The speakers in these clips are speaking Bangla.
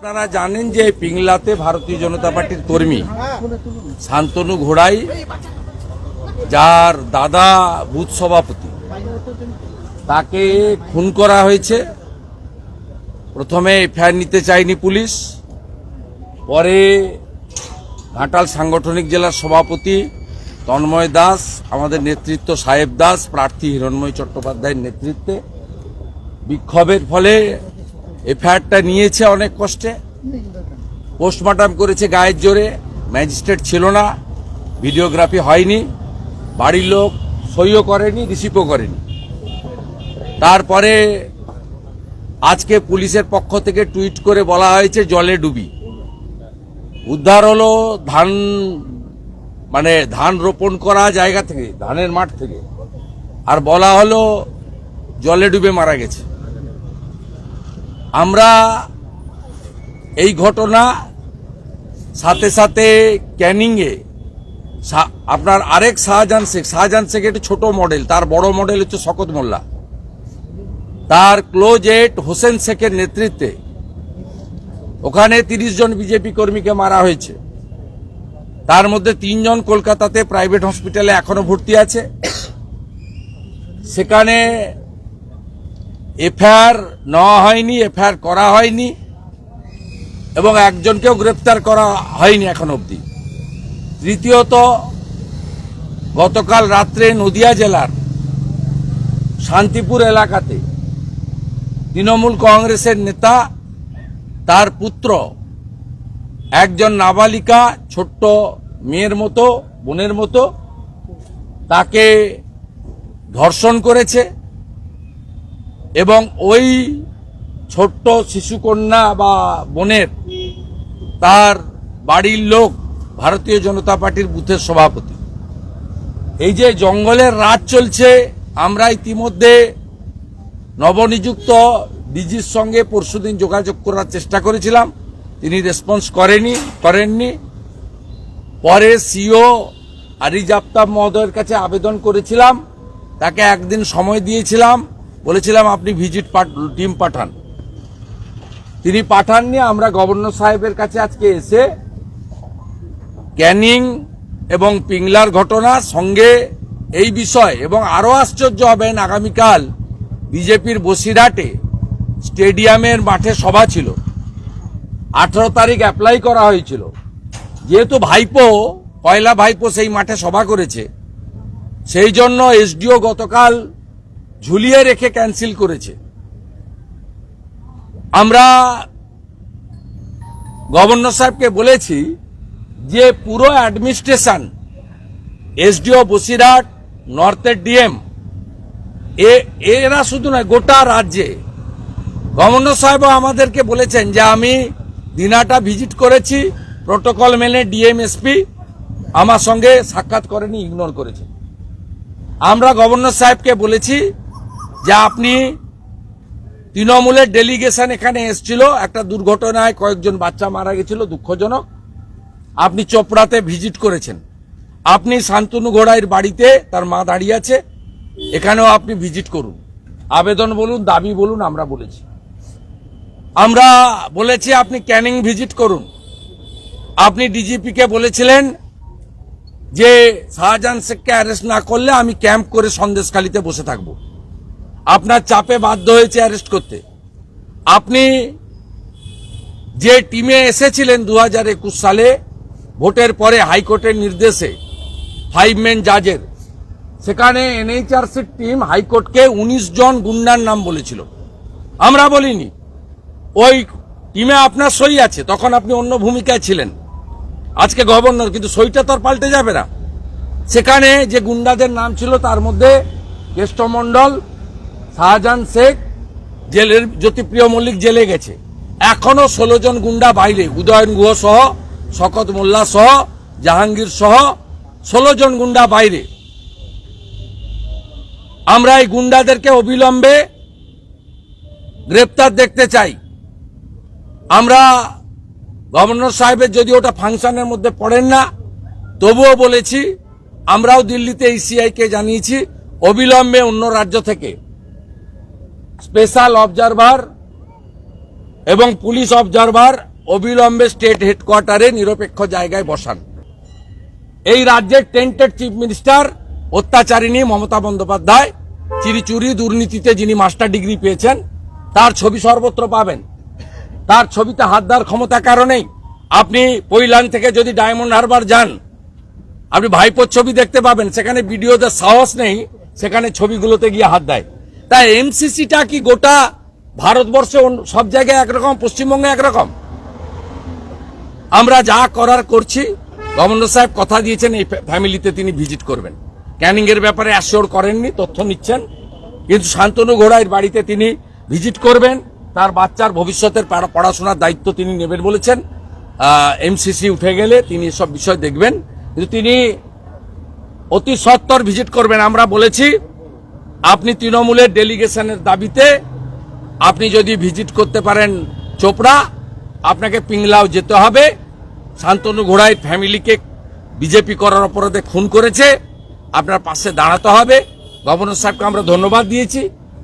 আপনারা জানেন যে পিংলাতে ভারতীয় জনতা পার্টির কর্মী শান্তনু ঘোড়াই, যার দাদা বুথ সভাপতি। তাকে খুন করা হয়েছে। প্রথমে এফআইআর নিতে চায়নি পুলিশ। পরে ঘাটাল সাংগঠনিক জেলার সভাপতি তন্ময় দাস, আমাদের নেতৃত্ব সাহেব দাস, প্রার্থী হিরণময় চট্টোপাধ্যায়ের নেতৃত্বে বিক্ষোভের ফলে এফআইআরটা নিয়েছে অনেক কষ্টে। পোস্টমর্টম করেছে গায়ের জোরে। ম্যাজিস্ট্রেট ছিল না। ভিডিওগ্রাফি হয়নি। বাড়ির লোক সইও করেনি রিসিভও করেনি। তারপরে আজকে পুলিশের পক্ষ থেকে টুইট করে বলা হয়েছে, জলে ডুবি। উদ্ধার হলো ধান মানে ধান রোপণ করা জায়গা থেকে, ধানের মাঠ থেকে। আর বলা হলো, জলে ডুবে মারা গেছে। আমরা এই ঘটনা সাথে সাথে ক্যানিংয়ে আপনার আরেক শাহজাহান শেখ শাহজাহান শেখ একটু ছোট মডেল তার বড় মডেল হচ্ছে শকত মোল্লা। তার ক্লোজ এট হোসেন শেখের নেতৃত্বে ওখানে তিরিশ জন বিজেপি কর্মীকে মারা হয়েছে। তার মধ্যে তিনজন কলকাতাতে প্রাইভেট হসপিটালে এখনও ভর্তি আছে। সেখানে এফআইআর নেওয়া হয়নি, এফআইআর করা হয়নি, এবং একজনকেও গ্রেপ্তার করা হয়নি এখন অবধি। তৃতীয়ত, গতকাল রাত্রে নদিয়া জেলার শান্তিপুর এলাকাতে তৃণমূল কংগ্রেসের নেতা, তার পুত্র, একজন নাবালিকা, ছোট্ট মেয়ের মতো, বোনের মতো, তাকে ধর্ষণ করেছে। এবং ওই ছোট্ট শিশুকন্যা বা বোনের তার বাড়ির লোক ভারতীয় জনতা পার্টির বুথের সভাপতি। এই যে জঙ্গলের রাত চলছে, আমরা ইতিমধ্যে নবনিযুক্ত ডিজির সঙ্গে পরশুদিন যোগাযোগ করার চেষ্টা করেছিলাম। তিনি রেসপন্স করেনি, করেননি। পরে সিও আরিজ আফতাব মহোদয়ের কাছে আবেদন করেছিলাম। তাকে একদিন সময় দিয়েছিলাম। বলেছিলাম আপনি ভিজিট টিম পাঠান। তিনি পাঠাননি, আমরা গভর্নর সাহেবের কাছে আজকে এসে ক্যানিং এবং পিংলার ঘটনা সঙ্গে এই বিষয় এবং আরও আশ্চর্য হবেন, আগামীকাল বিজেপির বসিরহাটে স্টেডিয়ামের মাঠে সভা ছিল। আঠারো তারিখ অ্যাপ্লাই করা হয়েছিল। যেহেতু ভাইপো, পয়লা ভাইপো সেই মাঠে সভা করেছে, সেই জন্য এসডিও গতকাল ঝুলিয়ে রেখে ক্যান্সেল করেছে। আমরা গভর্নর সাহেবকে বলেছি যে পুরো অ্যাডমিনিস্ট্রেশন এসডিও বসিরহাট, নর্থের ডিএম এরা শুধু নয়, গোটা রাজ্যে। গভর্নর সাহেবও আমাদেরকে বলেছেন যে আমি দিনাটা ভিজিট করেছি, প্রোটোকল মেনে ডিএমএসপি আমার সঙ্গে সাক্ষাৎ করেনি, ইগনোর করেছে। আমরা গভর্নর সাহেবকে বলেছি যে আপনি তৃণমূলের ডেলিগেশন এখানে এসছিল, একটা দুর্ঘটনায় কয়েকজন বাচ্চা মারা গেছিল, দুঃখজনক। আপনি চোপড়াতে ভিজিট করেছেন। আপনি শান্তনু ঘোড়াইয়ের বাড়িতে তার মা দাঁড়িয়ে আছে, এখানেও আপনি ভিজিট করুন। আবেদন বলুন, দাবি বলুন, আমরা বলেছি। আমরা বলেছি আপনি ক্যানিং ভিজিট করুন। আপনি ডিজিপিকে বলেছিলেন যে শাহজাহান শেখকে অ্যারেস্ট না করলে আমি ক্যাম্প করে সন্দেশখালিতে বসে থাকব। আপনার চাপে বাধ্য হয়েছে অ্যারেস্ট করতে। আপনি যে টিমে এসেছিলেন দু হাজার একুশ সালে, ভোটের পরে হাইকোর্টের নির্দেশে ফাইভ মেন জাজের সেখানে এনএইচআরসির টিম হাইকোর্টকে উনিশ জন গুন্ডার নাম বলেছিল। আমরা বলিনি, ওই টিমে আপনার সই আছে, তখন আপনি অন্য ভূমিকায় ছিলেন। আজকে গভর্নর, কিন্তু সইটা তো আর পাল্টে যাবে না। সেখানে যে গুন্ডাদের নাম ছিল, তার মধ্যে কেষ্টমণ্ডল শাহজাহান শেখ জেলের জ্যোতিপ্রিয় মল্লিক জেলে গেছে। এখনও ষোলো জন গুন্ডা বাইরে, উদয়ন গুহ সহ, শকত মোল্লা সহ, জাহাঙ্গীর সহ ষোলো জন গুন্ডা বাইরে। আমরা এই গুন্ডাদেরকে অবিলম্বে গ্রেপ্তার দেখতে চাই। আমরা গভর্নর সাহেবের যদি ওটা ফাংশনের মধ্যে পড়েন না, তবুও বলেছি, আমরাও দিল্লিতে ইসিআইকে জানিয়েছি, অবিলম্বে অন্য রাজ্য থেকে। স্পেশাল অবজারভার এবং পুলিশ অবজারভার অবিলম্বে স্টেট হেডকোয়ার্টারে নিরপেক্ষ জায়গায় বসান। এই রাজ্যের টেন্টেড চিফ মিনিস্টার অত্যাচারিণী মমতা বন্দ্যোপাধ্যায়, চিরিচুরি দুর্নীতিতে যিনি মাস্টার ডিগ্রি পেয়েছেন, তার ছবি সর্বত্র পাবেন। তার ছবিতে হাত দেওয়ার ক্ষমতা কারণেই আপনি পৈলান থেকে যদি ডায়মন্ড হারবার যান, আপনি ভাইপোর ছবি দেখতে পাবেন। সেখানে ভিডিওতে সাহস নেই, সেখানে ছবিগুলোতে গিয়ে হাত দেয়। তাই এমসিসিটা কি গোটা ভারতবর্ষে সব জায়গায় একরকম, পশ্চিমবঙ্গে একরকম? আমরা যা করার করছি, গভর্নর সাহেব কথা দিয়েছেন, এই ফ্যা- ফ্যামিলিতে তিনি ভিজিট করবেন। ক্যানিং এর ব্যাপারে অ্যাসিওর করেননি, তথ্য নিচ্ছেন। কিন্তু শান্তনু ঘোড়াইয়ের বাড়িতে তিনি ভিজিট করবেন, তার বাচ্চার ভবিষ্যতের পড়াশোনার দায়িত্ব তিনি নেবেন বলেছেন। এমসিসি উঠে গেলে তিনি সব বিষয় দেখবেন। কিন্তু তিনি অতি সত্তর ভিজিট করবেন, আমরা বলেছি আপনি তৃণমূলের ডেলিগেশনের দাবিতে আপনি যদি ভিজিট করতে পারেন চোপড়া আপনাকে পিংলাও যেতে হবে। শান্তনু ঘোড়াই ফ্যামিলিকে বিজেপি করার অপরাধে খুন করেছে। আপনার পাশে দাঁড়াতে হবে। গভর্নর সাহেবকে আমরা ধন্যবাদ দিয়েছি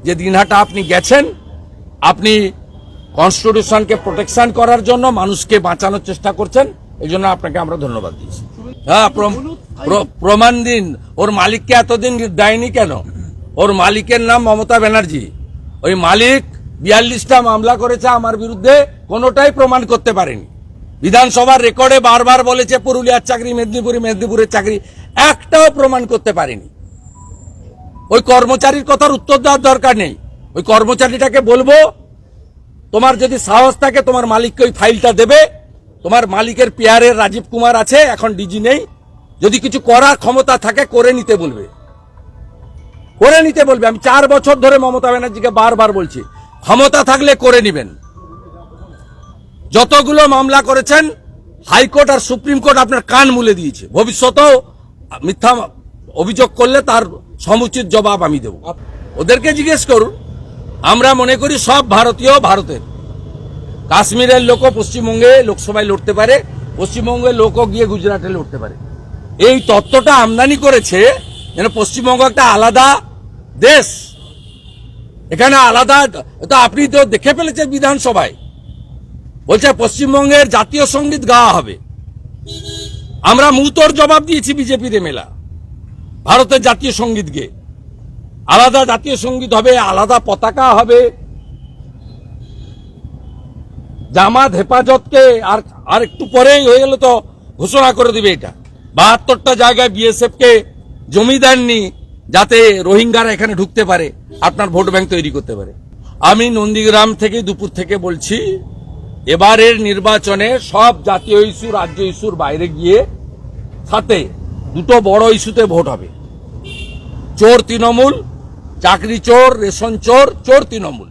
যে দিনহাটা আপনি গেছেন। আপনি কনস্টিটিউশনকে প্রোটেকশন করার জন্য মানুষকে বাঁচানোর চেষ্টা করছেন। এই জন্য আপনাকে আমরা ধন্যবাদ দিয়েছি। হ্যাঁ প্রমাণ দিন। ওর মালিককে এতদিন দেয়নি কেন? ওর মালিকের নাম মমতা ব্যানার্জি। ওই মালিক বিয়াল্লিশটা মামলা করেছে আমার বিরুদ্ধে, কোনোটাই প্রমাণ করতে পারেনি। বিধানসভার রেকর্ডে বারবার বলেছে, পুরুলিয়ার চাকরি, মেদিনীপুরে, মেদিনীপুরের চাকরি, একটাও প্রমাণ করতে পারেনি। ওই কর্মচারীর কথার উত্তর দেওয়ার দরকার নেই। ওই কর্মচারীটাকে বলব, তোমার যদি সাহস থাকে, তোমার মালিককে ওই ফাইলটা দেবে। তোমার মালিকের পেয়ারের রাজীব কুমার আছে, এখন ডিজি নেই। যদি কিছু করার ক্ষমতা থাকে, করে নিতে বলবে। করে নিতে বলবে। আমি চার বছর ধরে মমতা ব্যানার্জিকে বারবার বলছি, ক্ষমতা থাকলে করে নিবেন। যতগুলো মামলা করেছেন, হাইকোর্ট আর সুপ্রিম কোর্ট আপনার কান মুলে দিয়েছে। ভবিষ্যতেও মিথ্যা অভিযোগ করলে তার সমুচিত জবাব আমি দেব। ওদেরকে জিজ্ঞেস করুন। আমরা মনে করি সব ভারতীয় ভারতের। কাশ্মীরের লোকও পশ্চিমবঙ্গে লোকসভায় লড়তে পারে পশ্চিমবঙ্গের লোকও গিয়ে গুজরাটে লড়তে পারে। এই তত্ত্বটা আমদানি করেছে যেন পশ্চিমবঙ্গ একটা আলাদা দেশ। এখানে আলাদা তো আপনি তো দেখে ফেলেছেন বিধানসভায়। বলছে পশ্চিমবঙ্গের জাতীয় সংগীত গাওয়া হবে। আমরা মুতোর জবাব দিয়েছি বিজেপির মেলা। ভারতের জাতীয় সংগীত গেয়ে আলাদা জাতীয় সংগীত হবে, আলাদা পতাকা হবে। জামাত হেফাজতকে আর আর একটু পরেই হয়ে গেল তো ঘোষণা করে দিবে এটা। বাহাত্তরটা জায়গায় বিএসএফ কে জমি দেননি। যাতে রোহিঙ্গারা এখানে ঢুকতে পারে, আপনার ভোট ব্যাংক তৈরি করতে পারে। আমি নন্দীগ্রাম থেকে দুপুর থেকে বলছি, এবারের নির্বাচনে সব জাতীয় ইস্যু, রাজ্য ইস্যুর বাইরে গিয়ে সাথে দুটো বড় ইস্যুতে ভোট হবে। চোর তৃণমূল, চাকরি চোর, রেশন চোর চোর তৃণমূল।